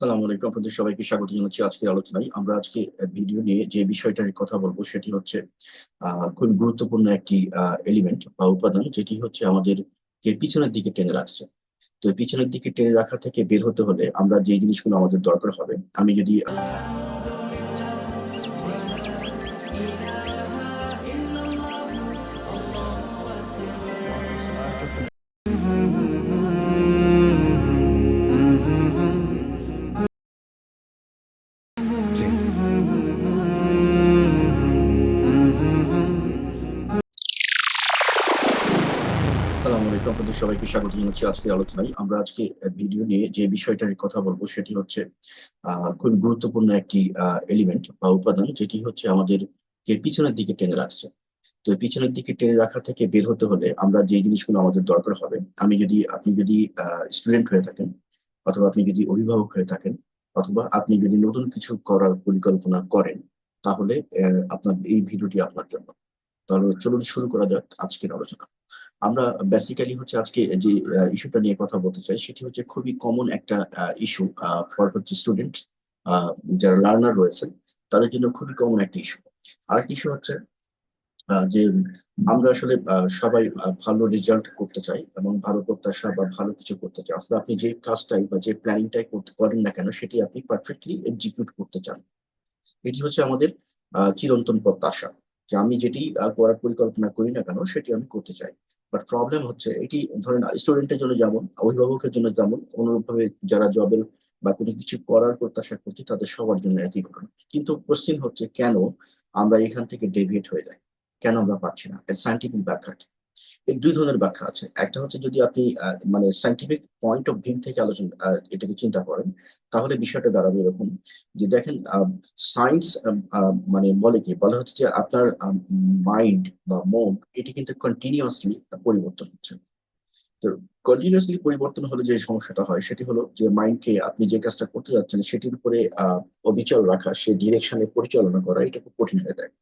সালাম আলাইকুম। আপনাদের সবাইকে স্বাগত জানাচ্ছি আজকের আলোচনায়। আমরা আজকে ভিডিও নিয়ে যে বিষয়টার কথা বলব সেটি হচ্ছে খুব গুরুত্বপূর্ণ একটি এলিমেন্ট বা উপাদান যেটি হচ্ছে আমাদের পিছনের দিকে টেনে রাখছে। তো পিছনের দিকে টেনে রাখা থেকে বের হতে হলে আমরা যে জিনিসগুলো আমাদের দরকার হবে, আমি যদি সবাইকে স্বাগত জানাচ্ছি। আজকের আলোচনায় আমরা আজকে ভিডিও নিয়ে যে বিষয়টার কথা বলব সেটি হচ্ছে খুব গুরুত্বপূর্ণ একটি এলিমেন্ট বা উপাদান যেটি হচ্ছে আমাদের পিছনের দিকে টেনে রাখছে। তো পিছনের দিকে টেনে রাখা থেকে বের হতে হলে আমরা যে জিনিসগুলো আমাদের দরকার হবে, আমি যদি, আপনি যদি স্টুডেন্ট হয়ে থাকেন অথবা আপনি যদি অভিভাবক হয়ে থাকেন অথবা আপনি যদি নতুন কিছু করার পরিকল্পনা করেন, তাহলে আপনার এই ভিডিওটি আপনার জন্য। তাহলে চলুন শুরু করা যাক আজকের আলোচনা। আমরা বেসিক্যালি হচ্ছে আজকে যে ইস্যুটা নিয়ে কথা বলতে চাই, সেটি হচ্ছে খুবই কমন একটা ইস্যু ফর হচ্ছে স্টুডেন্ট যারা লার্নার রয়েছেন, তাদের জন্য খুবই কমন একটা ইস্যু আরেকটি ইস্যু হচ্ছে যে আমরা আসলে সবাই ভালো রেজাল্ট করতে চাই এবং ভালো প্রত্যাশা বা ভালো কিছু করতে চাই। অথবা আপনি যে কাজটাই বা যে প্ল্যানিংটাই করতে করেন না কেন, সেটি আপনি পারফেক্টলি এক্সিকিউট করতে চান। এটি হচ্ছে আমাদের চিরন্তন প্রত্যাশা যে আমি যেটি করার পরিকল্পনা করি না কেন, সেটি আমি করতে চাই। বাট প্রবলেম হচ্ছে এটি, ধরেন স্টুডেন্টের জন্য যেমন, অভিভাবকের জন্য যেমন, অনুরূপভাবে যারা জবের বা কোনো কিছু করার প্রত্যাশা করছি, তাদের সবার জন্য একই ঘটনা। কিন্তু কোশ্চিন হচ্ছে কেন আমরা এখান থেকে ডেভিয়েট হয়ে যাই? কেন আমরা পারছি না? এর সাইন্টিফিক ব্যাখ্যা কি? দুই ধরনের ব্যাখ্যা আছে। একটা হচ্ছে যদি আপনি মানে সাইন্টিফিক পয়েন্ট অফ ভিউ থেকে আলোচনা এটাকে চিন্তা করেন, তাহলে বিষয়টা দাঁড়াবে এরকম যে দেখেন সায়েন্স মানে বলে কি, বলা হচ্ছে যে আপনার মাইন্ড বা মন, এটি কিন্তু কন্টিনিউয়াসলি পরিবর্তন হচ্ছে। তো কন্টিনিউসলি পরিবর্তন হলে যে সমস্যাটা হয়, সেটি হলো যে মাইন্ডকে আপনি যে কাজটা করতে যাচ্ছেন, সেটির উপরে অবিচল রাখা, সে ডিরেকশনে পরিচালনা করা এটা খুব কঠিন হয়ে যায়।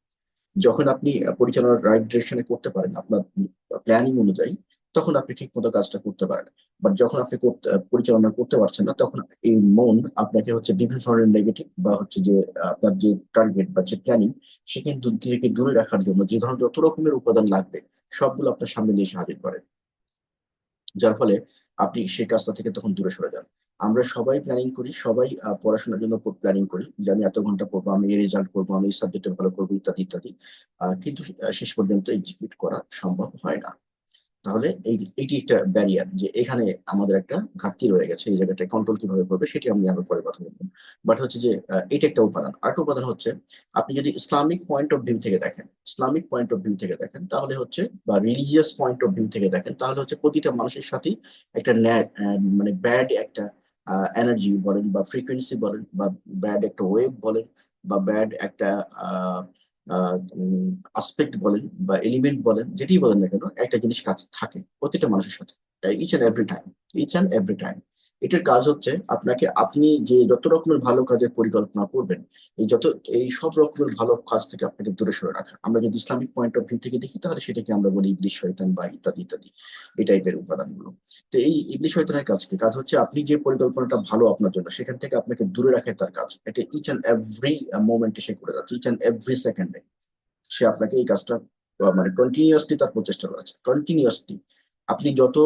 যখন আপনি পরিচালনার রাইট ডিরেকশনে করতে পারেন, আপনার প্ল্যানিং অনুযায়ী, তখন আপনি ঠিক মতো কাজটা করতে পারেন। বাট যখন আপনি পরিচালনা করতে পারছেন না, তখন এই মন আপনাকে হচ্ছে বিভিন্ন ধরনের নেগেটিভ বা হচ্ছে যে আপনার যে টার্গেট বা যে প্ল্যানিং সে কিন্তু থেকে দূরে রাখার জন্য যে ধরনের যত রকমের উপাদান লাগবে, সবগুলো আপনার সামনে নিয়ে এসে হাজির করে। যার ফলে আপনি সেই কাজটা থেকে তখন দূরে সরে যান। আমরা সবাই প্ল্যানিং করি, সবাই পড়াশোনার জন্য প্ল্যানিং করি যে আমি এত ঘণ্টা পড়ব, আমি এই রেজাল্ট করব, আমি এই সাবজেক্টে ভালো করব, ইত্যাদি ইত্যাদি। কিন্তু শেষ পর্যন্ত এক্সিকিউট করা সম্ভব হয় না। তাহলে এই এটি একটা ব্যারিয়ার যে এখানে আমাদের একটা ঘাটতি রয়ে গেছে, এই জায়গাটা কন্ট্রোল কীভাবে করবে সেটি আমি আরও পরে কথা বলব। বাট হচ্ছে যে এটা একটা উপাদান। আরেকটা উপাদান হচ্ছে, আপনি যদি ইসলামিক পয়েন্ট অফ ভিউ থেকে দেখেন ইসলামিক পয়েন্ট অফ ভিউ থেকে দেখেন, তাহলে হচ্ছে, বা রিলিজিয়াস পয়েন্ট অফ ভিউ থেকে দেখেন, তাহলে হচ্ছে প্রতিটা মানুষের সাথেই একটা মানে ব্যাড একটা এনার্জি বলেন বা ফ্রিকোয়েন্সি বলেন বা ব্যাড একটা ওয়েভ বলেন বা ব্যাড একটা আসপেক্ট বলেন বা এলিমেন্ট বলেন, যেটি বলেন না কেন, একটা জিনিস কাজ থাকে প্রতিটা মানুষের সাথে each and every time each and every time এটার কাজ হচ্ছে আপনাকে, আপনি যে যত রকমের ভালো কাজের পরিকল্পনা করবেন, এই যত, এই সব রকমের ভালো কাজ থেকে আপনাকে দূরে সরে রাখা। আমরা যদি ইসলামিক পয়েন্ট অফ ভিউ থেকে দেখি, তাহলে সেটাকে আমরা বলি ইবলিশ শয়তান বা ইত্যাদি ইত্যাদি, এই টাইপের উপাদানগুলো। তো এই ইবলিশ শয়তানের কাজ কি? কাজ হচ্ছে আপনি যে পরিকল্পনাটা ভালো আপনার জন্য, সেখান থেকে আপনাকে দূরে রাখে তার কাজ। এটা ইচ অ্যান্ড এভরি মোমেন্টে সে করে যাচ্ছে ইচ অ্যান্ড এভরি সেকেন্ডে সে আপনাকে এই কাজটা মানে কন্টিনিউয়াসলি তার প্রচেষ্টা রয়েছে কন্টিনিউয়াসলি আপনি যত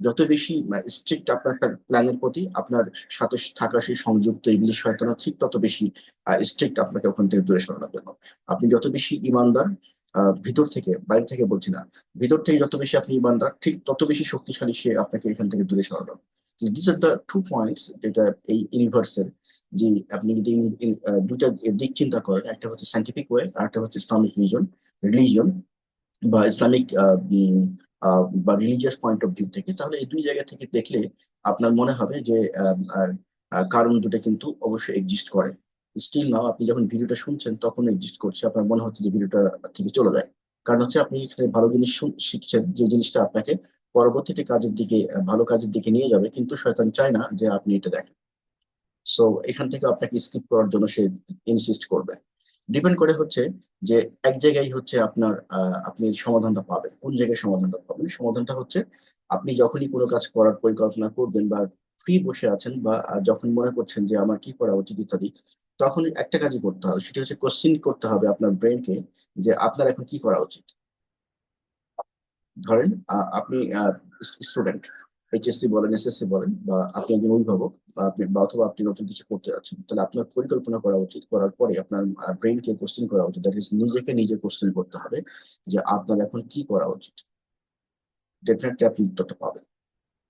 যত বেশি স্ট্রিক্ট আপনার প্ল্যানের প্রতি আপনার সাথে থাকা সেই সংযুক্ত ইংলিশ শয়তানা ঠিক তত বেশি স্ট্রিক্ট আপনাকে ওখান থেকে দূরে সরানোর জন্য। আপনি যত বেশি ইমানদার আহ, ভিতর থেকে বাইরে থেকে বলছি না ভিতর থেকে যত বেশি আপনি ইমানদার ঠিক তত বেশি শক্তিশালী সে আপনাকে এখান থেকে দূরে সরানো this are the two points যেটা এই ইউনিভার্সের যে আপনি যদি আহ, দুইটা দিক চিন্তা করেন একটা হচ্ছে সাইন্টিফিক ওয়ে আর একটা হচ্ছে ইসলামিক রিজন রিলিজন বা ইসলামিক বা রিলিজিয়াস পয়েন্ট অফ ভিউ থেকে, তাহলে এই দুই জায়গা থেকে দেখলে আপনার মনে হবে যে কারণ দুটো কিন্তু অবশ্যই এক্সিস্ট করে। স্টিল নাও আপনি যখন ভিডিওটা শুনছেন, তখন এক্সিস্ট করছে। আপনার মনে হচ্ছে যে ভিডিওটা থেকে চলে যায়। কারণ হচ্ছে আপনি এখানে ভালো জিনিস শিখছেন, যে জিনিসটা আপনাকে পরবর্তীতে কাজের দিকে ভালো কাজের দিকে নিয়ে যাবে, কিন্তু শয়তান চায় না যে আপনি এটা দেখেন। সো এখান থেকে আপনাকে স্কিপ করার জন্য সে ইনসিস্ট করবে। ডিপেন্ড করে হচ্ছে যে এক জায়গায় হচ্ছে আপনার আপনি সমাধানটা পাবেন। কোন জায়গায় সমাধানটা পাবেন? সমাধানটা হচ্ছে আপনি যখনই কোনো কাজ করার পরিকল্পনা করবেন বা ফ্রি বসে আছেন বা যখন মনে করছেন যে আমার কি করা উচিত ইত্যাদি, তখন একটা কাজই করতে হবে। সেটা হচ্ছে কোশ্চিন করতে হবে আপনার ব্রেনকে যে আপনার এখন কি করা উচিত? ধরেন আপনি স্টুডেন্ট এইচএসসি বলেন এসএসসি বলেন, বা আপনি একজন অভিভাবক, বা আপনি, বা অথবা আপনি নতুন কিছু করতে যাচ্ছেন, তাহলে আপনার পরিকল্পনা করা উচিত। করার পরে আপনার ব্রেনকে কোশ্চেন করা উচিত। দ্যাট ইজ নিজেকে নিজে কোশ্চেন করতে হবে যে আপনার এখন কি করা উচিত। ডেফিনেটলি আপনি উত্তরটা পাবেন।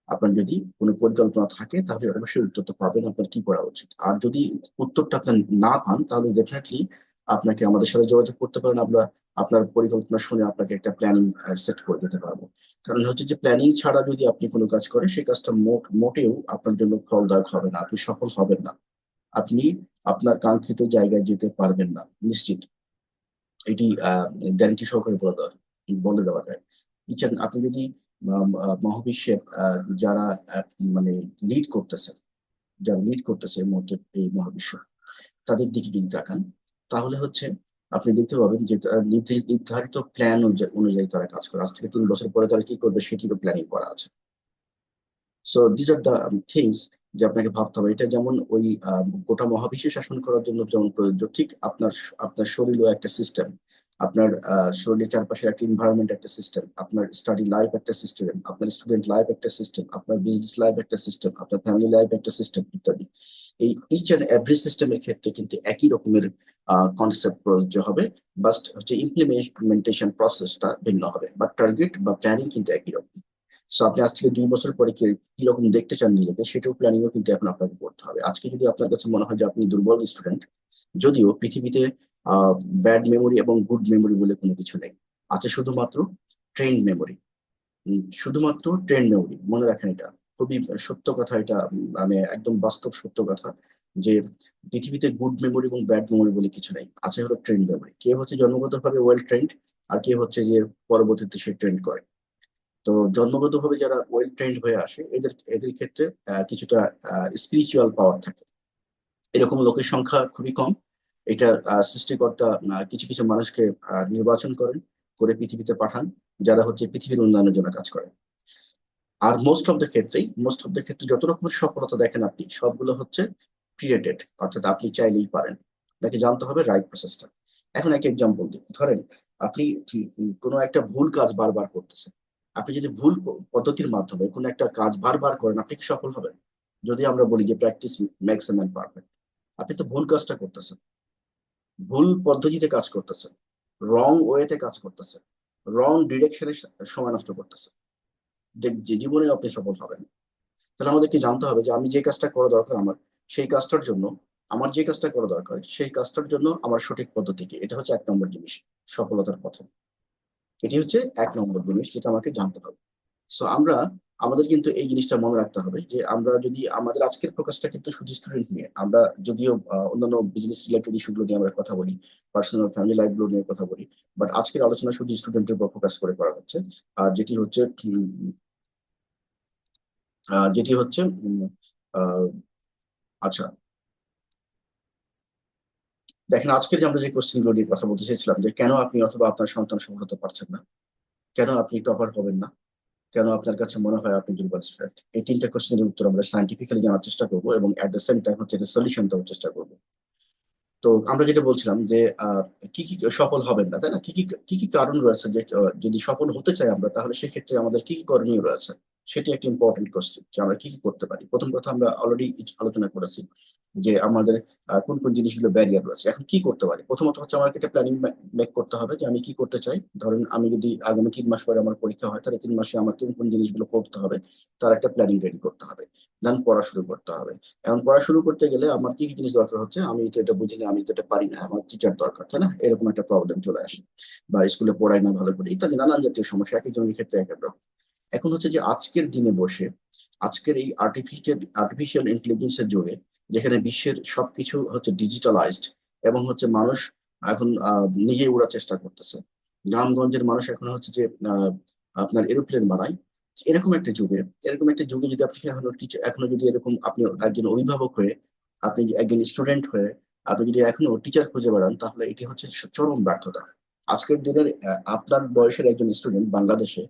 আপনার যদি কোনো পরিকল্পনা থাকে, তাহলে অবশ্যই উত্তরটা পাবেন আপনার কি করা উচিত। আর যদি উত্তরটা আপনার না পান, তাহলে ডেফিনেটলি আপনাকে আমাদের সাথে যোগাযোগ করতে পারেন। আমরা আপনার পরিকল্পনা শুনে আপনাকে একটা প্ল্যানিং সেট করে দিতে পারব। কারণ হচ্ছে যে প্ল্যানিং ছাড়া যদি আপনি কোনো কাজ করেন, সেই কাজটা মোট, মোটেও আপনার জন্য ফলদায়ক হবে না, আপনি সফল হবেন না। আপনি আপনার কাঙ্ক্ষিত জায়গায় যেতে পারবেন না, নিশ্চিত। এটি, আহ গ্যারান্টি সহকারে বলে বলে দেওয়া যায়। ইচ্ছা আপনি যদি মহাবিশ্বের যারা মানে লিড করতেছে, যারা লিড করতেছে মুহূর্তে, এই মহাবিশ্ব, তাদের দিকে যদি তাকান, তাহলে হচ্ছে আপনি দেখতে পাবেন যে নির্ধারিত প্ল্যান অনুযায়ী তারা কাজ করে। আজ থেকে তিন বছর পরে তারা কি করবে সেটিরও প্ল্যানিং করা আছে। So this are the things যে আপনাকে ভাবতে হবে। এটা যেমন ওই গোটা মহাবিশ্ব শাসন করার জন্য যেমন প্রযোজ্য, ঠিক আপনার আপনার শরীরও একটা সিস্টেম আপনার শরীরের চারপাশে একটা এনভায়রনমেন্ট একটা সিস্টেম আপনার স্টাডি লাইফ একটা সিস্টেম আপনার স্টুডেন্ট লাইফ একটা সিস্টেম আপনার বিজনেস লাইফ একটা সিস্টেম আপনার ফ্যামিলি লাইফ একটা সিস্টেম ইত্যাদি। এই ইচ অ্যান্ড এভরি সিস্টেমের ক্ষেত্রে কিন্তু একই রকমের কনসেপ্ট প্রযোজ্য হবে। বাস্ট হচ্ছে ইমপ্লিমেন্টেশন প্রসেসটা ভিন্ন হবে বা টার্গেট বা প্ল্যানিং কিন্তু একই রকম। সো আপনি আজ থেকে দুই বছর পরে কি- কীরকম দেখতে চান নিজেকে সেটাও প্ল্যানিংও কিন্তু এখন আপনাকে করতে হবে। আজকে যদি আপনার কাছে মনে হয় যে আপনি দুর্বল স্টুডেন্ট যদিও পৃথিবীতে ব্যাড মেমোরি এবং গুড মেমোরি বলে কোনো কিছু নেই, আছে শুধুমাত্র ট্রেন্ড মেমোরি শুধুমাত্র ট্রেন্ড মেমোরি মনে রাখেন এটা। খুবই সত্য কথা এটা মানে একদম বাস্তব সত্য কথা যে পৃথিবীতে গুড মেমোরি এবং ব্যাড মেমোরি বলে কিছু নাই। আছে হলো ট্রেন্ড মেমোরি কে হচ্ছে জন্মগতভাবে ওয়েল ট্রেন্ড আর কে হচ্ছে যে পরবর্তীতে সে ট্রেন্ড করে। তো জন্মগতভাবে যারা ওয়েল ট্রেন্ড হয়ে আসে, এদের এদের ক্ষেত্রে কিছুটা স্পিরিচুয়াল পাওয়ার থাকে। এরকম লোকের সংখ্যা খুবই কম। এটা সৃষ্টিকর্তা কিছু কিছু মানুষকে নির্বাচন করেন, করে পৃথিবীতে পাঠান, যারা হচ্ছে পৃথিবীর উন্নয়নের জন্য কাজ করে। আর মোস্ট অফ দ্য ক্ষেত্রেই মোস্ট অফ দ্য ক্ষেত্রে যত রকমের সফলতা দেখেন আপনি, সবগুলো হচ্ছে ক্রিয়েটেড অর্থাৎ আপনি চাইলেই পারেন। আপনাকে জানতে হবে রাইট প্রসেসটা এখন এক এক্সাম্পল দিই। ধরেন, আপনি কোনো একটা ভুল কাজ বারবার করতেছেন। আপনি যদি ভুল পদ্ধতির মাধ্যমে কোনো একটা কাজ বারবার করেন, আপনি কি সফল হবেন? যদি আমরা বলি যে প্র্যাকটিস ম্যান পারফেক্ট আপনি তো ভুল কাজটা করতেছেন। ভুল পদ্ধতিতে কাজ করতেছেন। রং ওয়েতে কাজ করতেছেন। রং ডিরেকশনে সময় নষ্ট করতেছেন। যে জীবনে আপনি সফল হবেন। তাহলে আমাদেরকে জানতে হবে যে আমি যে কাজটা করা দরকার আমার, সেই কাজটার জন্য, আমার যে কাজটা করা দরকার, সেই কাজটার জন্য আমার সঠিক পদ্ধতি কি? এটা হচ্ছে এক নম্বর জিনিস, সফলতার পথে। এটি হচ্ছে এক নম্বর জিনিস যেটা আমাকে জানতে হবে। সো আমরা, আমাদের কিন্তু এই জিনিসটা মনে রাখতে হবে যে, আমরা যদি, আমাদের আজকের ফোকাসটা কিন্তু শুধু স্টুডেন্ট নিয়ে, আমরা যদিও অন্যান্য বিজনেস রিলেটেড ইস্যুগুলো নিয়ে আমরা কথা বলি পার্সোনাল ফ্যামিলি লাইফগুলো নিয়ে কথা বলি বাট আজকের আলোচনা শুধু স্টুডেন্টের উপর ফোকাস করে করা হচ্ছে। আর যেটি হচ্ছে যেটি হচ্ছে আচ্ছা। দেখেন, আজকের যে আমরা যে কোশ্চেনগুলো নিয়ে কথা বলতে চেয়েছিলাম যে, কেন আপনি অথবা আপনার সন্তান সফল হতে পারছেন না? কেন আপনি টপার হবেন না? কেন আপনার কাছে মনে হয় আপনি দুর্বল স্টুডেন্ট এই তিনটা কোশ্চেনের উত্তর আমরা সাইন্টিফিক্যালি জানার চেষ্টা করব এবং অ্যাট দ্য সেম টাইম হচ্ছে সলিউশন দেওয়ার চেষ্টা করব। তো আমরা যেটা বলছিলাম যে কি কি সফল হবেন না, তাই না? কি কি কি কি কারণ রয়েছে যে যদি সফল হতে চাই আমরা, তাহলে সেক্ষেত্রে আমাদের কি কি করণীয় রয়েছে? সেটি একটা ইম্পর্টেন্ট কোশ্চেন যে আমরা কি কি করতে পারি? প্রথম কথা আমরা অলরেডি আলোচনা করেছি যে আমাদের কোন কোন জিনিসগুলো ব্যারিয়ার রয়েছে। এখন কি করতে পারি? প্রথমত হচ্ছে আমাকে একটা প্ল্যানিং মেক করতে হবে যে আমি কি করতে চাই। ধরেন আমি যদি আগামী তিন মাস পরে আমার পরীক্ষা হয়, তাহলে তিন মাসে আমার কোন কোন জিনিসগুলো করতে হবে, তার একটা প্ল্যানিং রেডি করতে হবে। দেন পড়া শুরু করতে হবে। এখন পড়া শুরু করতে গেলে আমার কি কি জিনিস দরকার হচ্ছে? আমি তো এটা বুঝি না, আমি তো এটা পারি না, আমার টিচার দরকার, তাই না? এরকম একটা প্রবলেম চলে আসে। বা স্কুলে পড়াই না ভালো করে, ইত্যাদি, নানান জাতীয় সমস্যা এক একজনের ক্ষেত্রে এক এক রকম। এখন হচ্ছে যে আজকের দিনে বসে, আজকের এই আর্টিফিশিয়াল আর্টিফিশিয়াল ইন্টেলিজেন্সের যুগে, যেখানে বিশ্বের সবকিছু হচ্ছে ডিজিটালাইজড এবং হচ্ছে মানুষ এখন নিজেই উড়ার চেষ্টা করতেছে। গ্রামগঞ্জের মানুষ এখন হচ্ছে যে আপনার এরোপ্লেন বানায়। এরকম একটা যুগে, এরকম একটা যুগে যদি আপনি এখনও টিচার এখনও যদি এরকম আপনি একজন অভিভাবক হয়ে, আপনি একজন স্টুডেন্ট হয়ে, আপনি যদি এখনও টিচার খুঁজে বেড়ান, তাহলে এটি হচ্ছে চরম ব্যর্থতা। আজকের দিনের আপনার বয়সের একজন স্টুডেন্ট বাংলাদেশে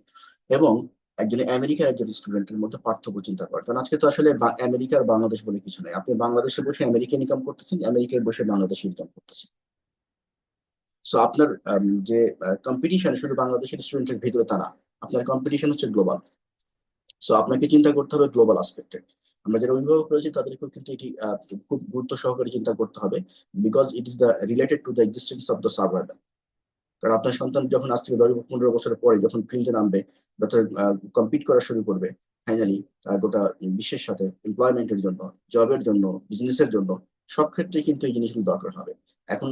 এবং একজন আমেরিকার একজন স্টুডেন্টের মধ্যে পার্থক্য চিন্তা করেন কারণ আজকে তো আসলে আমেরিকার বাংলাদেশ বলে কিছু নাই। আপনি বাংলাদেশে বসে আমেরিকা ইনকাম করতেছেন, আমেরিকায় বসে বাংলাদেশে ইনকাম করতেছেন। সো আপনার যে কম্পিটিশন শুধু বাংলাদেশের স্টুডেন্টের ভিতরে তা না আপনার কম্পিটিশন হচ্ছে গ্লোবাল সো আপনাকে চিন্তা করতে হবে গ্লোবাল আসপেক্টে আমরা যারা অভিভাবক রয়েছে, তাদেরকেও কিন্তু এটি খুব গুরুত্ব সহকারে চিন্তা করতে হবে। Because it is the related to the existence of the survival কারণ আপনার সন্তান যখন আজ থেকে দশ পনেরো বছরের পরে যখন ফিল্ডে নামবে যখন কম্পিট করা শুরু করবে ফাইনালি গোটা বিশ্বের সাথে এমপ্লয়মেন্টের জন্য জবের জন্য বিজনেসের জন্য, সব ক্ষেত্রে কিন্তু এই জিনিসগুলো দরকার হবে। এখন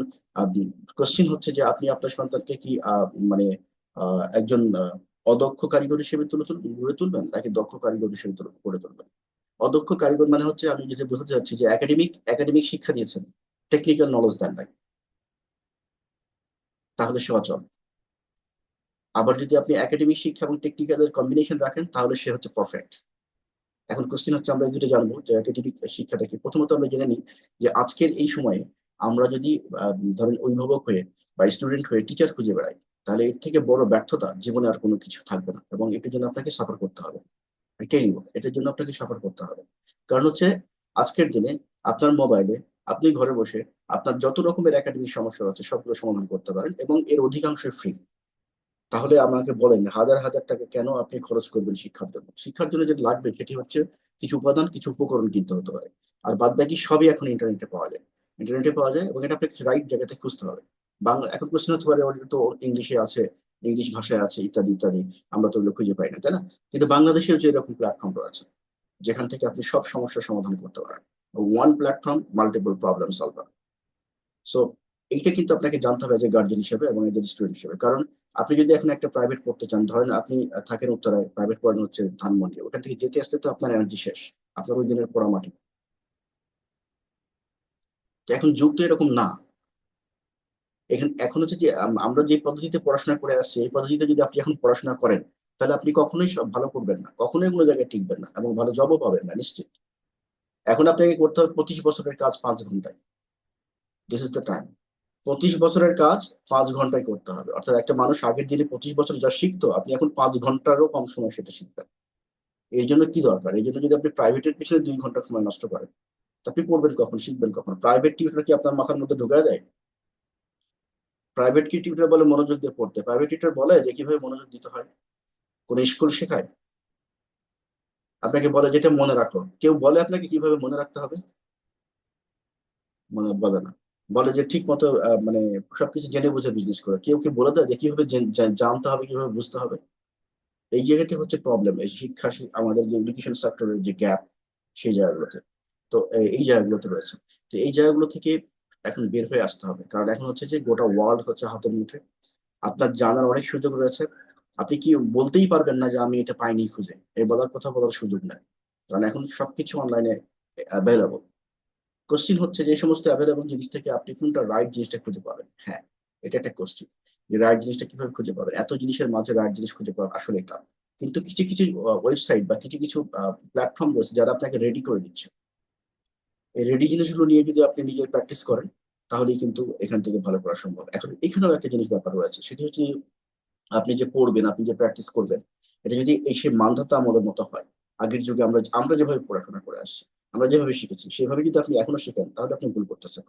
কোশ্চিন হচ্ছে যে আপনি আপনার সন্তানকে কি মানে একজন অদক্ষ কারিগর হিসেবে তুলে গড়ে তুলবেন, নাকি দক্ষ কারিগর হিসেবে গড়ে তুলবেন? অদক্ষ কারিগর মানে হচ্ছে আমি যেটা বোঝাতে চাচ্ছি যে একাডেমিক একাডেমিক শিক্ষা দিয়েছেন টেকনিক্যাল নলেজ দেন নাই। তাহলে সে অচল। আবার যদি আপনি একাডেমিক শিক্ষা এবং টেকনিক্যালের কম্বিনেশন রাখেন, তাহলে সে হচ্ছে পারফেক্ট এখন কোশ্চেন হচ্ছে, আমরা যেটা জানব যে একাডেমিক শিক্ষাটা কি? প্রথমত আমরা জেনে নিই যে আজকের এই সময়ে আমরা যদি ধরেন অভিভাবক হয়ে বা স্টুডেন্ট হয়ে টিচার খুঁজে বেড়াই, তাহলে এর থেকে বড় ব্যর্থতা জীবনে আর কোনো কিছু থাকবে না এবং এটার জন্য আপনাকে সাফার করতে হবে। এটাই এটার জন্য আপনাকে সাফার করতে হবে। কারণ হচ্ছে, আজকের দিনে আপনার মোবাইলে আপনি ঘরে বসে আপনার যত রকমের একাডেমিক সমস্যা আছে সবগুলো সমাধান করতে পারেন এবং এর অধিকাংশ ফ্রি তাহলে আমাকে বলেন, হাজার হাজার টাকা কেন আপনি খরচ করবেন শিক্ষার জন্য? শিক্ষার জন্য যেটা লাগবে সেটি হচ্ছে কিছু উপাদান, কিছু উপকরণ কিনতে হতে পারে। আর বাদ বাকি সবই এখন ইন্টারনেটে পাওয়া যায়। ইন্টারনেটে পাওয়া যায় এবং এটা আপনাকে রাইট জায়গাতে খুঁজতে হবে। বাংলা, এখন কোশ্চেন হতে পারে তো ইংলিশে আছে ইংলিশ ভাষায় আছে, ইত্যাদি ইত্যাদি, আমরা তো ওগুলো খুঁজে পাই না, তাই না? কিন্তু বাংলাদেশেও যে এরকম প্ল্যাটফর্ম রয়েছে, যেখান থেকে আপনি সব সমস্যার সমাধান করতে পারেন। One platform multiple problem solver so এইটা কিন্তু আপনাকে জানতে হবে যে গার্জেন হিসেবে এবং একজন স্টুডেন্ট হিসেবে। কারণ আপনি যদি এখন একটা প্রাইভেট পড়তে চান, ধরেন আপনি থাকেন উত্তরায় প্রাইভেট পড়ানো হচ্ছে ধানমন্ডি, ওখান থেকে যেতে আসতে তো আপনার এনার্জি শেষ, আপনার ওই দিনের পড়া মাটি। এখন যুগ তো এরকম না। এখন এখন হচ্ছে যে আমরা যে পদ্ধতিতে পড়াশোনা করে আসছি, এই পদ্ধতিতে যদি আপনি এখন পড়াশোনা করেন, তাহলে আপনি কখনোই সব ভালো করবেন না, কখনোই কোনো জায়গায় টিকবেন না এবং ভালো জবও পাবেন না, নিশ্চিত। এখন আপনাকে করতে হবে পঁচিশ বছরের কাজ পাঁচ ঘন্টায়। দিস ইজ দ্য টাইম পঁচিশ বছরের কাজ পাঁচ ঘন্টায় করতে হবে। অর্থাৎ একটা মানুষ আগের দিনে পঁচিশ বছর যা শিখতো, আপনি এখন পাঁচ ঘন্টারও কম সময় সেটা শিখবেন। এই জন্য কি দরকার? এই জন্য যদি আপনি প্রাইভেটের পিছনে দুই ঘণ্টা সময় নষ্ট করেন, তো আপনি পড়বেন কখন, শিখবেন কখন? প্রাইভেট টিউটর কি আপনার মাথার মধ্যে ঢুকায় দেয়? প্রাইভেট কি টিউটর বলে মনোযোগ দিয়ে পড়তে? প্রাইভেট টিউটর বলে যে কীভাবে মনোযোগ দিতে হয়? কোন স্কুল শেখায়? আপনাকে বলে যেটা মনে রাখো। কেউ বলে আপনাকে কীভাবে মনে রাখতে হবে? মনে বলে না। বলে যে ঠিক মতো মানে সবকিছু জেনে বুঝে বিজনেস করে। কেউ কি বলে দেয় যে কীভাবে জানতে হবে, কীভাবে বুঝতে হবে? এই জায়গাটি হচ্ছে প্রবলেম এই শিক্ষা আমাদের যে এডুকেশন সেক্টরের যে গ্যাপ সেই জায়গাগুলোতে। তো এই জায়গাগুলোতে রয়েছে। তো এই জায়গাগুলো থেকে এখন বের হয়ে আসতে হবে। কারণ এখন হচ্ছে যে গোটা ওয়ার্ল্ড হচ্ছে হাতের মুঠে। আপনার জানার অনেক সুযোগ রয়েছে। আপনি কি বলতেই পারবেন না যে আমি এটা পাইনি খুঁজে। এই বলার কথা বলার সুযোগ নেই। কারণ এখন সবকিছু অনলাইনে অ্যাভেলেবল কোশ্চিন হচ্ছে যে সমস্ত অ্যাভেলেবল জিনিস থেকে আপনি কোনটা রাইট জিনিসটা খুঁজে পাবেন? হ্যাঁ এটা একটা কোশ্চিন যে রাইট জিনিসটা কীভাবে খুঁজে পাবেন? এত জিনিসের মাঝে রাইট জিনিস খুঁজে পাওয়া আসলে টাফ কিন্তু কিছু কিছু ওয়েবসাইট বা কিছু কিছু প্ল্যাটফর্ম রয়েছে যারা আপনাকে রেডি করে দিচ্ছে। এই রেডি জিনিসগুলো নিয়ে যদি আপনি নিজের প্র্যাকটিস করেন, তাহলেই কিন্তু এখান থেকে ভালো করা সম্ভব। এখন এখানেও একটা জিনিস ব্যাপার রয়েছে। সেটি হচ্ছে আপনি যে পড়বেন, আপনি যে প্র্যাকটিস করবেন, এটা যদি এই সে মান্ধাতা আমলের মতো হয়, আগের যুগে আমরা আমরা যেভাবে পড়াশোনা করে আসছি আমরা যেভাবে শিখেছি, সেভাবে যদি আপনি এখনও শেখেন, তাহলে আপনি ভুল করতেছেন।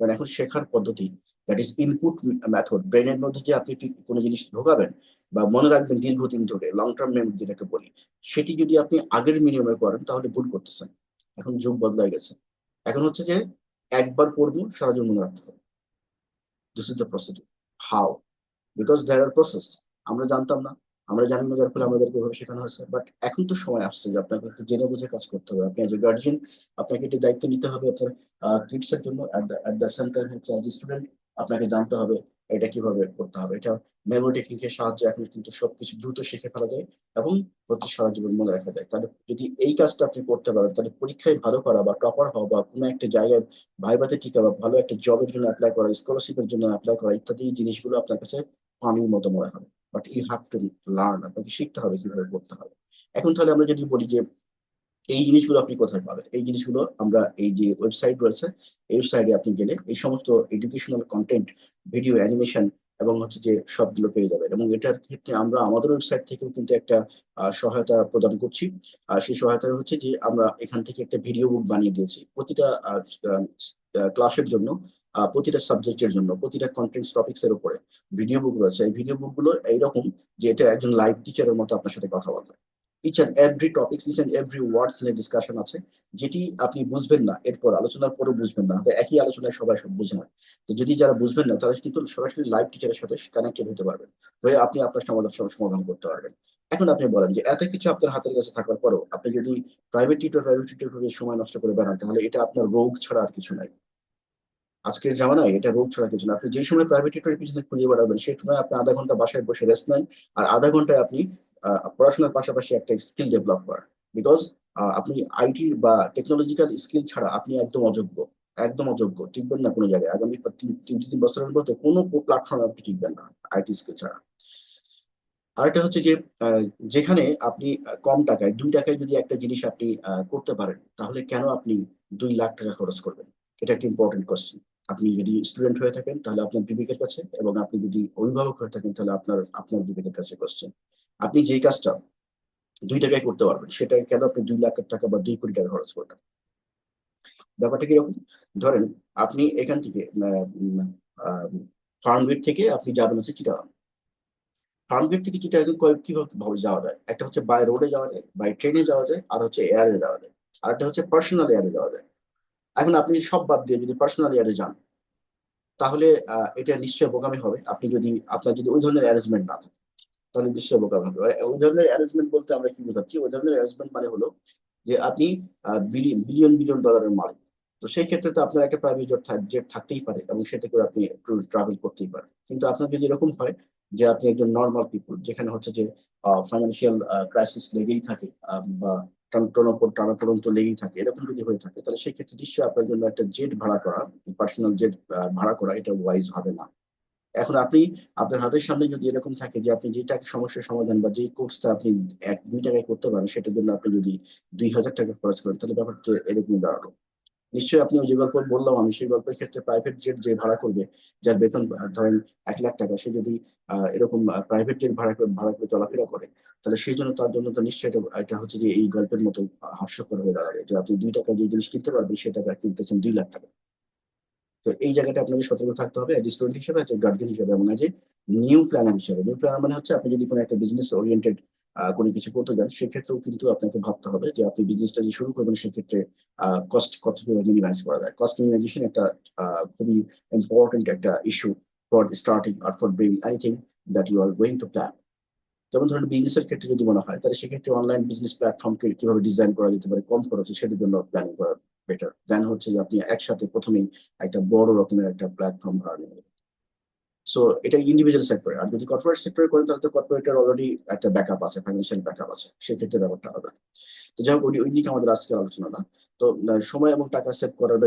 কারণ এখন শেখার পদ্ধতি দ্যাট ইজ ইনপুট মেথড ব্রেনের মধ্যে যে আপনি কোনো জিনিস ঢোকাবেন বা মনে রাখবেন দীর্ঘদিন ধরে লং টার্ম মেমোরি যেটাকে বলি, সেটি যদি আপনি আগের মিনিমামে করেন, তাহলে ভুল করতেছেন। এখন যুগ বদলায় গেছে। এখন হচ্ছে যে, একবার পড়ব সারা জীবন মনে রাখতে হবে। This is the procedure how because there are process আমরা জানতাম না। আমরা জানি না যার ফলে আমাদেরকে এভাবে শেখানো হয়েছে। বাট এখন তো সময় আসছে যে আপনাকে একটু জেনে বুঝে কাজ করতে হবে। আপনি এজ এ গার্জিয়ান আপনাকে একটি দায়িত্ব নিতে হবে আপনার কিডস এর জন্য। অ্যাট দ্য সেম টাইম হচ্ছে স্টুডেন্ট আপনাকে জানতে হবে এটা কীভাবে করতে হবে। এটা মেমোরি টেকনিকের সাহায্যে এখন কিন্তু সবকিছু দ্রুত শিখে ফেলা যায় এবং হচ্ছে সারা জীবন মনে রাখা যায়। তাহলে যদি এই কাজটা আপনি করতে পারেন, তাহলে পরীক্ষায় ভালো করা বা টপার হওয়া বা কোনো একটা জায়গায় ভাইবাতে টিকা বা ভালো একটা জবের জন্য অ্যাপ্লাই করা স্কলারশিপের জন্য অ্যাপ্লাই করা ইত্যাদি জিনিসগুলো আপনার কাছে পানির মতো মনে হবে। But you have to learn আপনাকে শিখতে হবে কীভাবে করতে হবে। এখন তাহলে আমরা যদি বলি যে, এই জিনিসগুলো আপনি কোথায় পাবেন? এই জিনিসগুলো আমরা এই যে ওয়েবসাইট রয়েছে, এই ওয়েবসাইটে আপনি গেলে এই সমস্ত এডুকেশনাল কন্টেন্ট ভিডিও অ্যানিমেশন এবং হচ্ছে যে সবগুলো পেয়ে যাবেন। এবং এটার ক্ষেত্রে আমরা আমাদের ওয়েবসাইট থেকেও কিন্তু একটা সহায়তা প্রদান করছি। আর সেই সহায়তা হচ্ছে যে আমরা এখান থেকে একটা ভিডিও বুক বানিয়ে দিয়েছি। প্রতিটা ক্লাসের জন্য প্রতিটা সাবজেক্টের জন্য, প্রতিটা কন্টেন্ট টপিক্স এর উপরে ভিডিও বুক রয়েছে। এই ভিডিও বুকগুলো এইরকম যে এটা একজন লাইভ টিচারের মতো আপনার সাথে কথা বলবে। Each and every topics each and every words নিয়ে ডিসকাশন আছে, যেটি আপনি বুঝবেন না, এরপর আলোচনার পরও বুঝবেন না একই আলোচনায় সবাই সব বুঝে না তো যদি যারা বুঝবেন না, তারা কিন্তু সরাসরি লাইভ টিচারের সাথে কানেক্টেড হতে পারবেন, হয়ে আপনি আপনার সমাধান সমাধান করতে পারবেন। এখন আপনি বলেন যে এত কিছু আপনার হাতের কাছে থাকার পরও আপনি যদি প্রাইভেট টিউটর প্রাইভেট টিউটর সময় নষ্ট করে বেড়ান, তাহলে এটা আপনার রোগ ছাড়া আর কিছু নাই। আজকের জামানায় এটা রোগ ছাড়া কিছু না। আপনি যে সময় প্রাইভেট টিউটরের পিছনে খুঁজে বেড়াবেন সেই সময় আপনি আধা ঘণ্টা বাসায় বসে রেস্ট নেন, আর আধা ঘন্টায় আপনি পড়াশোনার পাশাপাশি একটা স্কিল ডেভেলপ করেন বিকজ আপনি আইটি বা টেকনোলজিক্যাল স্কিল ছাড়া আপনি একদম অযোগ্য একদম অযোগ্য, টিকবেন না কোনো জায়গায়। আগামী তিন তিন বছরের মধ্যে কোনো প্ল্যাটফর্মে আপনি টিকবেন না আইটি স্কিল ছাড়া। আরেকটা হচ্ছে যে যেখানে আপনি কম টাকায়, দুই টাকায় যদি একটা জিনিস আপনি করতে পারেন, তাহলে কেন আপনি দুই লাখ টাকা খরচ করবেন? এটা একটা ইম্পর্টেন্ট কোশ্চেন আপনি যদি স্টুডেন্ট হয়ে থাকেন, তাহলে আপনার বিবেকের কাছে এবং আপনি যদি অভিভাবক হয়ে থাকেন, তাহলে আপনার আপনার বিবেকের কাছে কোশ্চেন আপনি যেই কাজটা দুই টাকায় করতে পারবেন, সেটা কেন আপনি দুই লাখ টাকা বা দুই কোটি টাকা খরচ করবেন? ব্যাপারটা কীরকম ধরেন আপনি এখান থেকে ফার্মগেট থেকে আপনি যাবেন হচ্ছে চিটাগাং। ফার্মগেট থেকে চিটাগাং কীভাবে যাওয়া যায়? একটা হচ্ছে বাই রোডে যাওয়া যায় বাই ট্রেনে যাওয়া যায়, আর হচ্ছে এয়ারে যাওয়া যায়। আর একটা হচ্ছে পার্সোনাল এয়ারে যাওয়া যায়। এখন আপনি সব বাদ দিয়ে যদি পার্সোনাল এয়ারে যান, তাহলে এটা নিশ্চয় বোকামি হবে। আপনি যদি, আপনার যদি ওই ধরনের অ্যারেঞ্জমেন্ট না থাকে নিশ্চয় হবে ওই ধরনের অ্যারেঞ্জমেন্ট বলতে আমরা কি বোঝাচ্ছি? ওই ধরনের অ্যারেঞ্জমেন্ট মানে হলো যে আপনি বিলিয়ন বিলিয়ন ডলারের মালিক। তো সেই ক্ষেত্রে তো আপনার একটা প্রাইভেট জেট থাকতেই পারে এবং সেটা করে আপনি ট্রাভেল করতেই পারেন। কিন্তু আপনার যদি এরকম হয় যে আপনি একজন নর্মাল পিপুল যেখানে হচ্ছে যে ফাইন্যান্সিয়াল ক্রাইসিস লেগেই থাকে বা টানাপোড়ন তো লেগেই থাকে, এরকম যদি হয়ে থাকে, তাহলে সেই ক্ষেত্রে নিশ্চয়ই আপনার জন্য একটা জেট ভাড়া করা পার্সোনাল জেট ভাড়া করা, এটা ওয়াইজ হবে না। এখন আপনি, আপনার হাতের সামনে যদি এরকম থাকে যে আপনি যেটা সমস্যার সমাধান বা যে কোর্সটা আপনি এক, দুই টাকায় করতে পারেন, সেটার জন্য আপনি যদি দুই হাজার টাকা খরচ করেন, তাহলে ব্যাপারটা এরকমই দাঁড়াল। নিশ্চয়ই আপনি যে গল্প বললাম আমি, সেই গল্পের ক্ষেত্রে প্রাইভেট জেট যে ভাড়া করবে, যার বেতন ধরেন এক লাখ টাকা, সে যদি এরকম প্রাইভেট জেট ভাড়া করে ভাড়া করে চলাফেরা করে, তাহলে সেই জন্য তার জন্য তো নিশ্চয়ই এটা হচ্ছে যে এই গল্পের মতো হাস্যকর হয়ে দাঁড়াবে। যে আপনি দুই টাকা যে জিনিস কিনতে পারবেন, সে টাকা কিনতেছেন দুই লাখ টাকা। তো এই জায়গাটা আপনাকে সতর্ক থাকতে হবে এজ স্টুডেন্ট হিসেবে এজ গার্জেন হিসেবে এবং এজ নিউ প্ল্যানার হিসেবে। নিউ প্ল্যানার মানে হচ্ছে আপনি যদি কোনো একটা বিজনেস ওরিয়েন্টেড কোনো কিছু করতে যান, সেক্ষেত্রেও কিন্তু আপনাকে ভাবতে হবে যে আপনি বিজনেসটা যে শুরু করবেন সেক্ষেত্রে কস্ট কত মিনিমাইজ করা যায়। কস্ট মিনিমাইজেশন একটা খুবই ইম্পর্টেন্ট একটা issue for starting R for doing anything that you are going to plan যেমন ধরুন বিজনেসের ক্ষেত্রে যদি মনে হয়, তাহলে সেক্ষেত্রে অনলাইন বিজনেস প্ল্যাটফর্মকে কীভাবে ডিজাইন করা যেতে পারে, কম খরচে, সেটার জন্য প্ল্যানিং করা। বেটার দেন হচ্ছে যে আপনি একসাথে প্রথমেই একটা বড় রকমের একটা প্ল্যাটফর্ম ভাড়া সো এটা ইন্ডিভিজুয়াল সেক্টরে আর যদি কর্পোরেট সেক্টরে করেন, তাহলে তো কর্পোরেটের অলরেডি একটা ব্যাকআপ আছে ফাইন্যান্সিয়াল ব্যাকআপ আছে। সেক্ষেত্রে ব্যাপারটা আলাদা। তো যাই হোক, ওই দিকে আমাদের আজকের আলোচনা না তো সময় এবং টাকা সেভ করার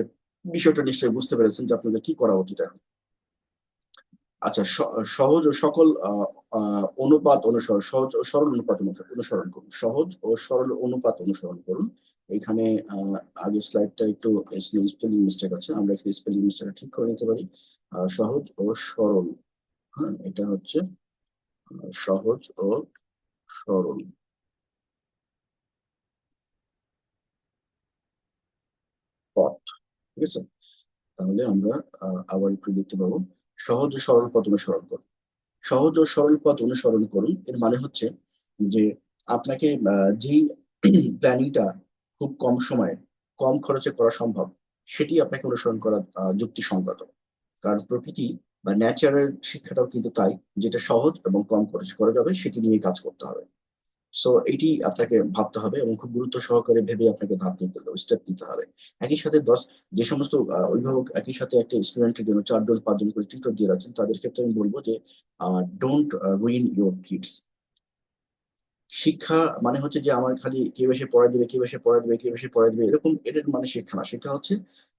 বিষয়টা নিশ্চয়ই বুঝতে পেরেছেন যে আপনাদের কি করা উচিত এখন। আচ্ছা সহজ ও সকল অনুপাত অনুসরণ, সহজ ও সরল অনুপাত অনুসরণ করুন। সহজ ও সরল অনুপাত অনুসরণ করুন। এখানে আগে স্লাইডটা একটু স্পেলিং মিস্টেক আছে। আমরা এখানে স্পেলিং মিস্টেক ঠিক করে নিতে পারি। সহজ ও সরল হ্যাঁ এটা হচ্ছে সহজ ও সরল। পথ, ঠিক আছে? তাহলে আমরা আবার একটু দেখতে পাবো। সহজ ও সরল পথ অনুসরণ করুন। সহজ ও সরল পথ অনুসরণ করুন, এর মানে হচ্ছে যে আপনাকে যেই প্ল্যানিংটা খুব কম সময়ে, কম খরচে করা সম্ভব, সেটি আপনাকে অনুসরণ করা যুক্তিসঙ্গত। কারণ প্রকৃতি বা ন্যাচারের শিক্ষাটাও কিন্তু তাই, যেটা সহজ এবং কম খরচ করা যাবে, সেটি নিয়ে কাজ করতে হবে। সো এটি আপনাকে ভাবতে হবে এবং খুব গুরুত্ব সহকারে ভেবে আপনাকে ধাপ নিতে হবে স্টেপ নিতে হবে। একই সাথে দশ, যে সমস্ত অভিভাবক একই সাথে একটা স্টুডেন্টের জন্য চারজন পাঁচজন করে টিউটর দিয়ে রাখছেন, তাদের ক্ষেত্রে আমি বলব যে ডোন্ট রুইন ইউর কিডস শিক্ষা মানে হচ্ছে যে, আমার খালি কেউ এসে পড়া দিবে কেউ এসে পড়া দিবে কেউ এসে পড়া দিবে, এরকম এটার মানে শিক্ষা না। শিক্ষা হচ্ছে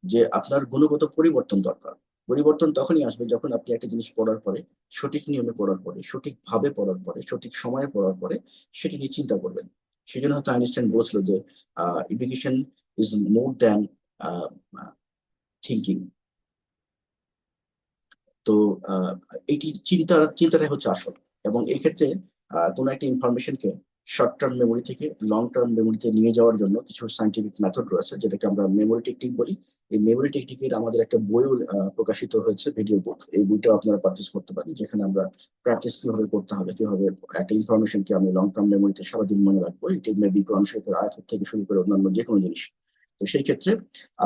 যে, আপনার গুণগত পরিবর্তন দরকার। পরিবর্তন তখনই আসবে যখন আপনি একটা জিনিস পড়ার পরে সঠিক নিয়মে পড়ার পরে সঠিকভাবে পড়ার পরে সঠিক সময়ে পড়ার পরে সেটি নিয়ে চিন্তা করবেন। সেই জন্য হয়তো আইনস্টাইন বলছিল যে education is more than thinking তো আহ, এইটি চিন্তার চিন্তাটাই হচ্ছে আসল। এবং এই ক্ষেত্রে কোনো একটা ইনফরমেশনকে শর্ট টার্ম মেমোরি থেকে লং টার্ম মেমোরিতে নিয়ে যাওয়ার জন্য কিছু সাইন্টিফিক মেথড রয়েছে, যেটাকে আমরা মেমোরি টেকনিক বলি। এই মেমোরি টেকনিকের আমাদের একটা বইও প্রকাশিত হয়েছে ভিডিও বুক এই বইটাও আপনারা পারচেস করতে পারেন, যেখানে আমরা প্র্যাকটিস কীভাবে করতে হবে, কীভাবে একটা ইনফরমেশনকে আমি লং টার্ম মেমোরিতে সারাদিন মনে রাখব, এটি মেবি কোরআন আয়াত থেকে শুরু করে অন্যান্য যে কোনো জিনিস। তো সেই ক্ষেত্রে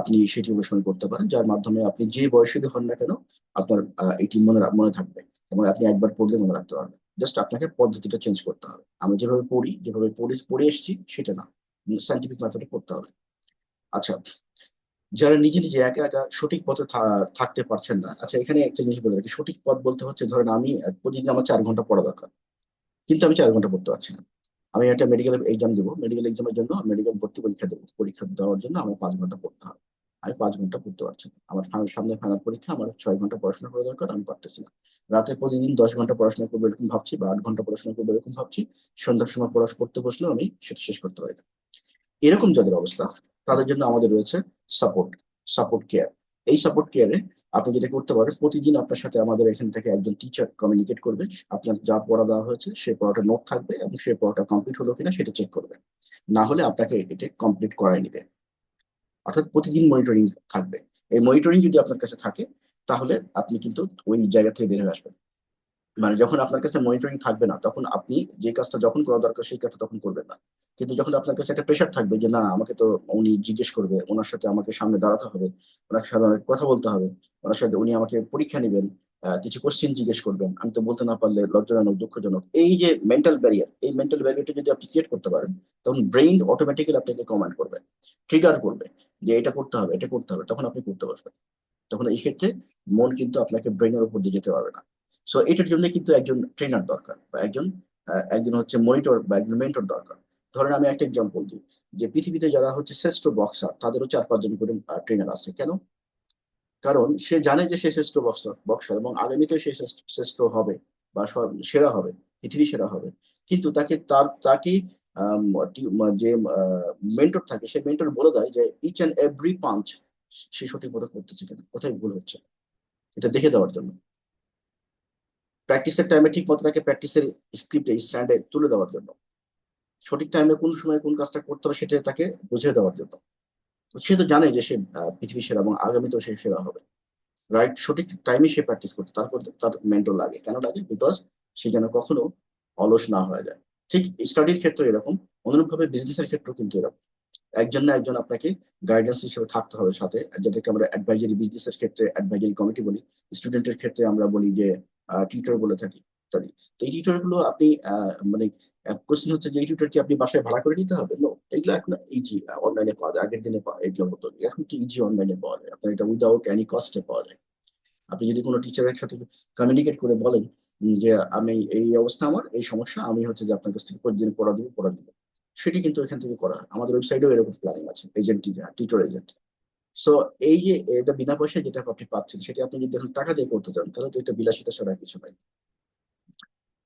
আপনি সেটি অনুসরণ করতে পারেন, যার মাধ্যমে আপনি যে বয়সেরই হন না কেন, আপনার এটি মনে মনে থাকবে। এবং আপনি একবার পড়লে মনে রাখতে পারবেন জাস্ট আপনাকে পদ্ধতিটা চেঞ্জ করতে হবে। আমরা যেভাবে পড়ি, যেভাবে পড়ে পড়ে এসেছি, সেটা না। সাইন্টিফিক মেথডে পড়তে হবে। আচ্ছা যারা নিজে নিজে একা একা সঠিক পথে থাকতে পারছেন না আচ্ছা এখানে একটা জিনিস বলে রাখি। সঠিক পথ বলতে হচ্ছে, ধরেন আমি প্রতিদিন আমার চার ঘণ্টা পড়া দরকার। কিন্তু আমি চার ঘণ্টা পড়তে পারছি না। আমি একটা মেডিকেল এক্সাম দেবো। মেডিকেল এক্সামের জন্য মেডিকেল ভর্তি পরীক্ষা দেবো। পরীক্ষা দেওয়ার জন্য আমার পাঁচ ঘণ্টা পড়তে হবে। আমি পাঁচ ঘণ্টা পড়তে পারছি না। আমার সামনে ফাইনাল পরীক্ষা, আমার ছয় ঘণ্টা পড়াশোনা করা দরকার, আমি পারতেছি না। রাতে প্রতিদিন দশ ঘণ্টা পড়াশোনা করব এরকম ভাবছি বা আট ঘণ্টা পড়াশোনা করব এরকম ভাবছি। সন্ধ্যার সময় পড়াশোনা করতে বসলেও আমি সেটা শেষ করতে পারি না। এরকম যাদের অবস্থা, তাদের জন্য আমাদের রয়েছে সাপোর্ট সাপোর্ট কেয়ার এই সাপোর্ট কেয়ারে আপনি যেটা করতে পারেন, প্রতিদিন আপনার সাথে আমাদের এখান থেকে একজন টিচার কমিউনিকেট করবে। আপনার যা পড়া দেওয়া হয়েছে, সেই পড়াটা নোট থাকবে এবং সেই পড়াটা কমপ্লিট হলো কিনা সেটা চেক করবে। না হলে আপনাকে এটা কমপ্লিট করাই নিবে। অর্থাৎ প্রতিদিন মনিটরিং থাকবে। এই মনিটরিং যদি আপনার কাছে থাকে, তাহলে আপনি কিন্তু ওই জায়গা থেকে বের হয়ে আসবেন। মানে যখন আপনার কাছে মনিটরিং থাকবে না, তখন আপনি যে কাজটা যখন করা দরকার, সেই কাজটা তখন করবেন না। কিন্তু যখন আপনার কাছে একটা প্রেশার থাকবে যে, না, আমাকে তো উনি জিজ্ঞেস করবে, ওনার সাথে আমাকে সামনে দাঁড়াতে হবে ওনার সাথে কথা বলতে হবে, ওনার সাথে উনি আমাকে পরীক্ষা নেবেন কিছু কোশ্চেন জিজ্ঞেস করবেন। আমি তো বলতে না পারলে লজ্জাজনক, দুঃখজনক। এই যে মেন্টাল ব্যারিয়ার এই মেন্টাল ব্যারিয়ারটা যদি আপনি ক্রিয়েট করতে পারেন, তখন ব্রেইন অটোমেটিক্যালি আপনাকে কমান্ড করবে ট্রিগার করবে যে এটা করতে হবে, এটা করতে হবে, তখন আপনি করতে বসবেন। তখন এই ক্ষেত্রে মন কিন্তু আপনাকে ব্রেইনের উপর দিয়ে যেতে পারবে না। সো এটার জন্য কিন্তু একজন ট্রেনার দরকার বা একজন একজন হচ্ছে মনিটর বা একজন মেন্টর দরকার। ধরেন আমি একটা এক্সাম্পল দিই, যে পৃথিবীতে যারা হচ্ছে শ্রেষ্ঠ বক্সার তাদেরও চার পাঁচজন করে ট্রেনার আছে। কেন? কারণ সে জানে যে সে শ্রেষ্ঠ বক্সার বক্সার এবং আগামীতে সে শ্রেষ্ঠ হবে বা সেরা হবে, পৃথিবী সেরা হবে। কিন্তু তাকে তার তাকে যে মেন্টর থাকে, সে মেন্টর বলে দেয় যে ইচ অ্যান্ড এভরি পাঞ্চ সে সঠিক মতো করতেছে কিনা, কোথায় ভুল হচ্ছে? এটা দেখে দেওয়ার জন্য। প্র্যাকটিসের টাইমে ঠিক মতো তাকে প্র্যাকটিসের স্ক্রিপ্টে স্ট্যান্ডে তুলে দেওয়ার জন্য। সঠিক টাইমে কোন সময় কোন কাজটা করতে হবে সেটা তাকে বুঝিয়ে দেওয়ার জন্য। সে তো জানে যে সে পৃথিবী সেরা এবং আগামীতেও সে সেরা হবে। রাইট সঠিক টাইমে সে প্র্যাকটিস করতে, তারপর তার মেন্টর লাগে। কেন লাগে? বিকজ সে যেন কখনো অলস না হয়ে যায়। ঠিক স্টাডির ক্ষেত্রে এরকম, অনুরূপভাবে বিজনেসের ক্ষেত্রেও কিন্তু এরকম। একজন না একজন আপনাকে গাইডেন্স হিসেবে থাকতে হবে সাথে। যেটাকে আমরা অ্যাডভাইজারি বিজনেসের ক্ষেত্রে অ্যাডভাইজারি কমিটি বলি। স্টুডেন্টের ক্ষেত্রে আমরা বলি যে টিউটর বলে থাকি। ইত্যাদি তো এই টিউটরগুলো আপনি মানে হচ্ছে যে এই টিউটর কি আপনি বাসায় ভাড়া করে নিতে হবে? এগুলো এখন ইজি অনলাইনে পাওয়া যায়, আগের দিনে এগুলোর মতো এখন ইজি অনলাইনে পাওয়া যায়? আপনার এটা উইদাউট এনি কস্টে পাওয়া যায়। আপনি যদি কোনো টিচারের সাথে কমিউনিকেট করে বলেন যে আমি এই অবস্থা আমার, এই সমস্যা, আমি হচ্ছে যে আপনার কাছ থেকে প্রতিদিন পড়া দিব পড়া দিব। সেটি কিন্তু এখান থেকে করা। আমাদের ওয়েবসাইটেও এরকম প্ল্যানিং আছে এজেন্ট টিচার এজেন্ট সো এই যে, এটা বিনা পয়সায় যেটা আপনি পাচ্ছেন, সেটা আপনি যদি টাকা দিয়ে করতে চান, তাহলে তো এটা বিলাসিতা ছাড়া কিছু নাই।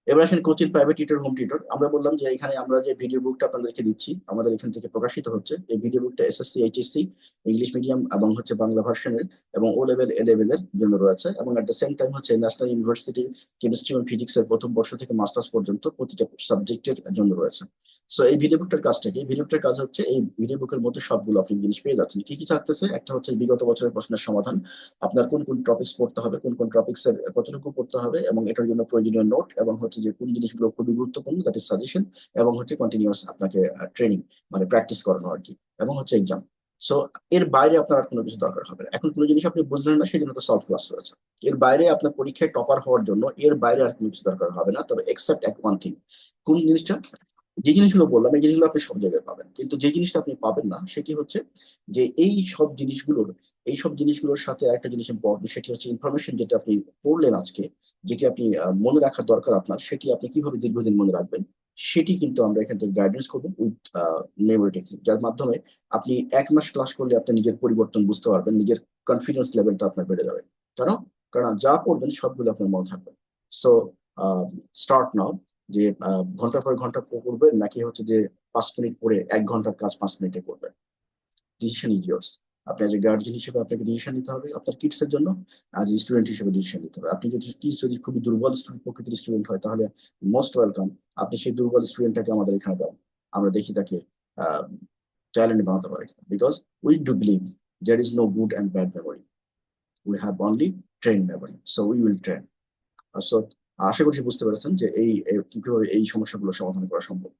এবার আসেন coaching private tutor home tutor আমরা বললাম যে এখানে আমরা যে ভিডিও বুকটা আপনাদেরকে দিচ্ছি, আমাদের এখান থেকে প্রকাশিত হচ্ছে। এই ভিডিও বুকটা এসএসসি এইচএসসি ইংলিশ মিডিয়াম এবং হচ্ছে বাংলা ভার্সনের এবং ও লেভেল এ লেভেলের জন্য রয়েছে এবং এট দ্য সেম টাইম হচ্ছে ন্যাশনাল ইউনিভার্সিটির কেমিস্ট্রি এবং ফিজিক্স এর প্রথম বর্ষ থেকে মাস্টার্স পর্যন্ত প্রতিটা সাবজেক্টের জন্য রয়েছে। সো এই ভিডিও বুকটার কাজটা কি? ভিডিও বুকটার কাজ হচ্ছে এই ভিডিও বুকের মধ্যে সবগুলো আপনি জিনিস পেয়ে যাচ্ছেন। কি কি থাকতেছে? একটা হচ্ছে বিগত বছরের প্রশ্নের সমাধান। আপনার কোন কোন টপিকস পড়তে হবে, কোন কোন টপিকস এর কতটুকু পড়তে হবে এবং এটার জন্য প্রয়োজনীয় নোট এবং হচ্ছে যে কোন জিনিসগুলো খুবই গুরুত্বপূর্ণ দ্যাট ইজ সাজেশন এবং হচ্ছে কন্টিনিউয়াস আপনাকে ট্রেনিং মানে প্র্যাকটিস করানো আর কি, এবং হচ্ছে এক্সাম সো এর বাইরে আপনার আর কোনো কিছু দরকার হবে এখন কোনো জিনিস আপনি বুঝলেন না সেই জন্য তো সলভ ক্লাস রয়েছে। এর বাইরে আপনার পরীক্ষায় টপার হওয়ার জন্য এর বাইরে আর কোনো কিছু দরকার হবে না, তবে এক্সেপ্ট এক ওয়ান থিং কোন জিনিসটা? যে জিনিসগুলো বললাম, এই জিনিসগুলো আপনি সব জায়গায় পাবেন। কিন্তু যে জিনিসটা আপনি পাবেন না, সেটি হচ্ছে যে এই সব জিনিসগুলোর এই সব জিনিসগুলোর সাথে একটা জিনিস ইম্পর্টেন্ট সেটি হচ্ছে ইনফরমেশন যেটা আপনি পড়লেন আজকে, যেটি আপনি মনে রাখার দরকার আপনার, সেটি আপনি কীভাবে দীর্ঘদিন মনে রাখবেন, সেটি কিন্তু আমরা এখান থেকে গাইডেন্স করব উইথ মেমোরি টেকনিক যার মাধ্যমে আপনি এক মাস ক্লাস করলে আপনি নিজের পরিবর্তন বুঝতে পারবেন, নিজের কনফিডেন্স লেভেলটা আপনার বেড়ে যাবে। কেন? কারণ যা পড়বেন সবগুলো আপনার মনে থাকবে। সো স্টার্ট নাও যে ঘণ্টার পর ঘণ্টা করবেন নাকি হচ্ছে যে, পাঁচ মিনিট পরে এক ঘণ্টার কাজ পাঁচ মিনিটে করবেন। ডিসিশন ইজ ইয়ার্স আপনি এ গার্জিয়ান হিসেবে আপনাকে ডিসিশন নিতে হবে আপনার কিডস এর জন্য আজ স্টুডেন্ট হিসেবে ডিসিশন নিতে হবে আপনি যদি কিডস যদি খুবই দুর্বল স্টুডেন্ট প্রকৃতির স্টুডেন্ট হয় তাহলে মোস্ট ওয়েলকাম আপনি সেই দুর্বল স্টুডেন্টটাকে আমাদের এখানে দেন আমরা দেখি তাকে ট্যালেন্ট বানাতে পারি because we do believe there is no good and bad memory. We have only trained memory. We will train. Uh, So আশা করছি বুঝতে পেরেছেন যে এই- কীভাবে এই সমস্যাগুলো সমাধান করা সম্ভব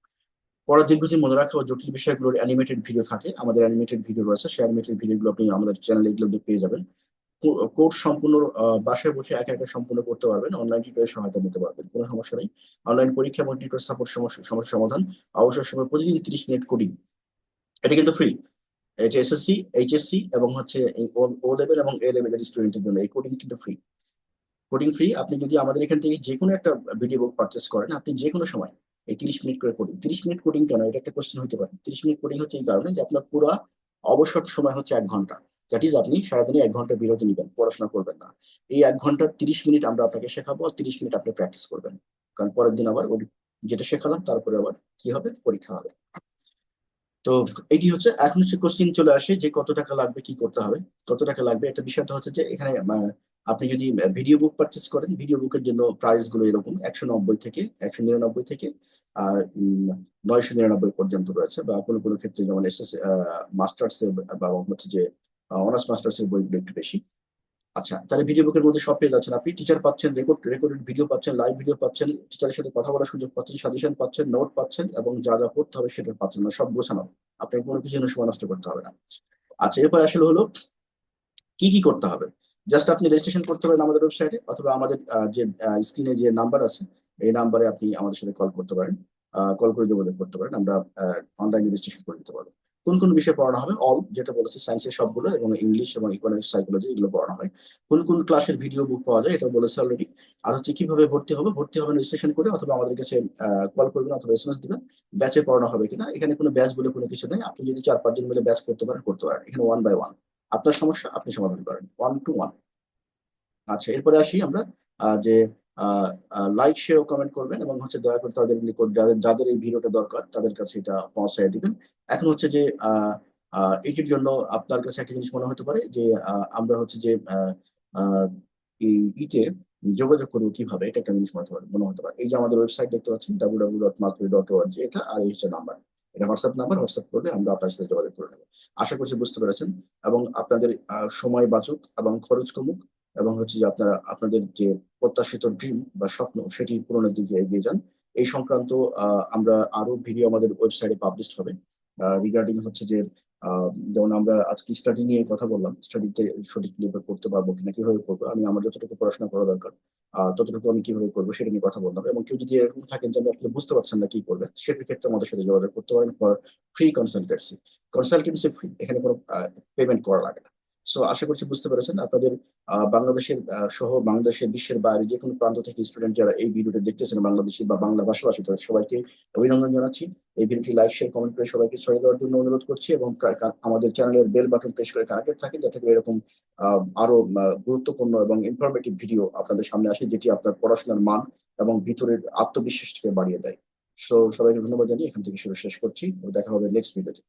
পরে দীর্ঘদিন মনে রাখা জটিল বিষয়গুলোর অ্যানিমেটেড ভিডিও থাকে। আমাদের অ্যানিমেটেড ভিডিও রয়েছে, সেই অ্যানিমেটেড ভিডিওগুলো আপনি আমাদের চ্যানেলে এগুলো পেয়ে যাবেন। কোর্স সম্পূর্ণ বাসায় বসে একা একা সম্পূর্ণ করতে পারবেন। অনলাইন টিউটরের সহায়তা নিতে পারবেন, কোনো সমস্যা নেই। অনলাইন পরীক্ষা এবং টিউটর সাপোর্ট সমস্যা সমাধান, অবসর সময় প্রতিদিন তিরিশ মিনিট কোডিং এটা কিন্তু ফ্রি এটা এসএসসি এইচএসসি এবং হচ্ছে ও লেভেল এবং এ লেভেলের স্টুডেন্টের জন্য এই কোডিং কিন্তু ফ্রি কোডিং ফ্রি আপনি যদি আমাদের এখান থেকে যে কোনো একটা ভিডিও বুক পারচেস করেন, আপনি যে কোনো সময় এই তিরিশ মিনিট করে কোডিং তিরিশ মিনিট কোডিং কেন? এটা একটা কোশ্চেন হতে পারে। তিরিশ মিনিট কোডিং হচ্ছে এই কারণে যে আপনার পুরো অবসর সময় হচ্ছে এক ঘণ্টা। দ্যাট ইজ আপনি সারাদিনে এক ঘণ্টা বিরতি নেবেন, পড়াশোনা করবেন না। এই এক ঘণ্টার তিরিশ মিনিট আমরা আপনাকে শেখাবো, আর তিরিশ মিনিট আপনি প্র্যাকটিস করবেন। কারণ পরের দিন আবার যেটা শেখালাম, তারপরে আবার কি হবে? পরীক্ষা হবে। তো এটি হচ্ছে, এখন হচ্ছে কোশ্চিন চলে আসে যে কত টাকা লাগবে, কি করতে হবে? কত টাকা লাগবে? একটা বিষয়টা হচ্ছে যে এখানে আপনি যদি ভিডিও বুক পারচেস করেন ভিডিও বুকের জন্য প্রাইসগুলো এরকম একশো নব্বই থেকে, একশো নিরানব্বই থেকে, আর নয়শো নিরানব্বই পর্যন্ত রয়েছে। বা কোনো কোনো ক্ষেত্রে যেমন এস এস মাস্টার্স এর বা হচ্ছে যে অনার্স মাস্টার্স এর বইগুলো একটু বেশি। আচ্ছা তাহলে ভিডিও বুকের মধ্যে সব পেয়ে যাচ্ছেন আপনি। টিচার পাচ্ছেন রেকর্ড রেকর্ডেড ভিডিও পাচ্ছেন লাইভ ভিডিও পাচ্ছেন টিচারের সাথে কথা বলার সুযোগ পাচ্ছেন সাজেশন পাচ্ছেন নোট পাচ্ছেন, এবং যা যা পড়তে হবে সেটা পাচ্ছেন না, সব গোছানো। আপনাকে কোনো কিছু সময় নষ্ট করতে হবে না। আচ্ছা এরপর আসলে হলো, কি কি করতে হবে? জাস্ট আপনি রেজিস্ট্রেশন করতে পারেন আমাদের ওয়েবসাইটে অথবা আমাদের যে স্ক্রিনে যে নাম্বার আছে, এই নাম্বারে আপনি আমাদের সাথে কল করতে পারেন। কল করে যোগাযোগ করতে পারেন। আমরা অনলাইনে রেজিস্ট্রেশন করে দিতে পারব। কোন কোন বিষয় পড়ানো হবে? অল যেটা বলেছে সায়েন্সের সবগুলো এবং ইংলিশ এবং ইকোনমিক্স সাইকোলজি এগুলো পড়ানো হয়। কোন কোন ক্লাসের ভিডিও বুক পাওয়া যায় এটা বলেছে অলরেডি আর হচ্ছে কীভাবে ভর্তি হবে? ভর্তি হবে রেজিস্ট্রেশন করে অথবা আমাদের কাছে কল করবেন অথবা এসএমএস দিবেন। ব্যাচে পড়ানো হবে কিনা? এখানে কোনো ব্যাচ বলে কোনো কিছু নেই। আপনি যদি চার, পাঁচজন মিলে ব্যাচ করতে পারেন করতে পারেন। এখানে ওয়ান বাই ওয়ান আপনার সমস্যা, আপনি সমাধান করেন। ওয়ান টু ওয়ান আচ্ছা এরপরে আসি আমরা যে লাইক শেয়ার কমেন্ট করবেন এবং হচ্ছে দয়া করে তাদের নিকট যাদের যাদের এই ভিডিওটা দরকার, তাদের কাছে এটা পৌঁছায় দিবেন। এখন হচ্ছে যে এটির জন্য আপনার কাছে একটা জিনিস মনে হতে পারে যে আমরা হচ্ছে যে ইতে যোগাযোগ করব কীভাবে, এটা একটা জিনিস মনে হতে পারে, মনে হতে পারে। এই যে আমাদের ওয়েবসাইট দেখতে পাচ্ছেন W W dot Malpuri dot ORG এটা আর এই হচ্ছে নাম্বার এটা হোয়াটসঅ্যাপ নাম্বার হোয়াটসঅ্যাপ করলে আমরা আপনার সাথে যোগাযোগ করে নেব। আশা করছি বুঝতে পেরেছেন। এবং আপনাদের সময় বাঁচুক এবং খরচ কমুক এবং হচ্ছে যে আপনারা, আপনাদের যে প্রত্যাশিত ড্রিম বা স্বপ্ন সেটি পূরণের দিকে এগিয়ে যান। এই সংক্রান্ত আমরা আরও ভিডিও আমাদের ওয়েবসাইটে পাবলিশ হবে। রিগার্ডিং হচ্ছে যে যেমন আমরা আজকে স্টাডি নিয়ে কথা বললাম স্টাডিতে সঠিক নির্ভর করতে পারব কিনা, কীভাবে করব, আমি, আমার যতটুকু পড়াশোনা করা দরকার ততটুকু আমি কীভাবে করব সেটা নিয়ে কথা বললাম। এবং কেউ যদি এরকম থাকেন যে আপনি বুঝতে পারছেন না কি করবেন সেটার ক্ষেত্রে আমাদের সাথে যোগাযোগ করতে পারেন for free consultancy consultancy free এখানে কোনো পেমেন্ট করা লাগে না। সো আশা করছি বুঝতে পেরেছেন। আপনাদের বাংলাদেশের সহ বাংলাদেশের বিশ্বের বাইরে যে কোনো প্রান্ত থেকে স্টুডেন্ট যারা এই ভিডিওটা দেখতেছেন বাংলাদেশি বা বাংলা ভাষাভাষী তাদের সবাইকে অভিনন্দন জানাচ্ছি। এই ভিডিওটি লাইক শেয়ার কমেন্ট করে সবাইকে ছড়িয়ে দেওয়ার জন্য অনুরোধ করছি এবং আমাদের চ্যানেলের বেল বাটন প্রেস করে কানেক্টেড থাকেন যাতে করে এরকম আরও গুরুত্বপূর্ণ এবং ইনফরমেটিভ ভিডিও আপনাদের সামনে আসে যেটি আপনার পড়াশোনার মান এবং ভিতরের আত্মবিশ্বাসকে বাড়িয়ে দেয়। সো সবাইকে ধন্যবাদ জানিয়ে এখান থেকে শুরু শেষ করছি। দেখা হবে নেক্সট ভিডিওতে